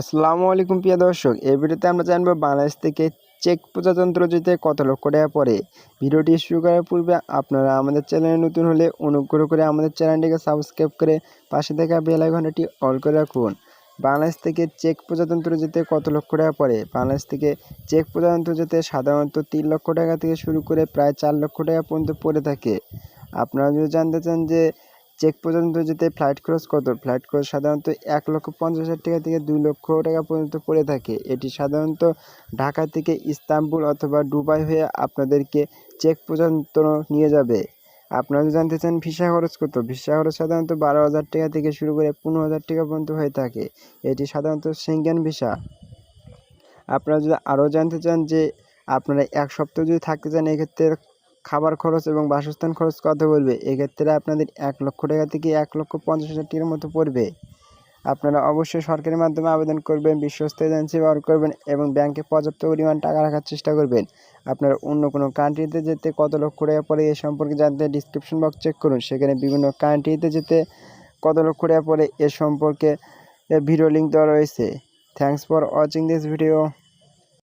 আসসালামু আলাইকুম প্রিয় দর্শক, এই ভিডিওতে আমরা জানব বাংলাদেশ থেকে চেক প্রজাতন্ত্র যেতে কত লক্ষ টাকা পড়ে। ভিডিওটি শুরু করার পূর্বে আপনারা আমাদের চ্যানেলে নতুন হলে অনুগ্রহ করে আমাদের চ্যানেলটিকে সাবস্ক্রাইব করে পাশে থাকা বেল আইকনটি অল করে রাখুন। বাংলাদেশ থেকে চেক প্রজাতন্ত্র যেতে কত লক্ষ টাকা পড়ে? বাংলাদেশ থেকে চেক প্রজাতন্ত্র যেতে সাধারণত তিন লক্ষ টাকা থেকে শুরু করে প্রায় চার লক্ষ টাকা পর্যন্ত পড়ে থাকে। আপনারা যদি জানতে চান যে চেক পর্যন্ত যেতে ফ্লাইট খরচ কত? ফ্লাইট খরচ সাধারণত এক লক্ষ পঞ্চাশ হাজার টাকা থেকে দুই লক্ষ টাকা পর্যন্ত পড়ে থাকে। এটি সাধারণত ঢাকা থেকে ইস্তাম্বুল অথবা দুবাই হয়ে আপনাদেরকে চেক পর্যন্ত নিয়ে যাবে। আপনারা জানতে চান ভিসা খরচ কত? ভিসা খরচ সাধারণত বারো হাজার টাকা থেকে শুরু করে পনেরো হাজার টাকা পর্যন্ত হয়ে থাকে। এটি সাধারণত সেঙ্গেন ভিসা। আপনারা যদি আরও জানতে চান যে আপনারা এক সপ্তাহ যদি থাকতে চান, এক্ষেত্রে খাবার খরচ এবং বাসস্থান খরচ কত পড়বে? এক্ষেত্রে আপনাদের এক লক্ষ টাকা থেকে এক লক্ষ পঞ্চাশ হাজার টাকার মতো পড়বে। আপনারা অবশ্যই সরকারি মাধ্যমে আবেদন করবেন, বিশ্বস্ত এজেন্সি ব্যবহার করবেন এবং ব্যাংকে পর্যাপ্ত পরিমাণ টাকা রাখার চেষ্টা করবেন। আপনারা অন্য কোনো কান্ট্রিতে যেতে কত লক্ষ টাকা পড়ে এ সম্পর্কে জানতে ডিসক্রিপশন বক্স চেক করুন। সেখানে বিভিন্ন কান্ট্রিতে যেতে কত লক্ষ টাকা পড়ে এ সম্পর্কে ভিডিও লিঙ্ক দেওয়া রয়েছে। Thanks for watching this video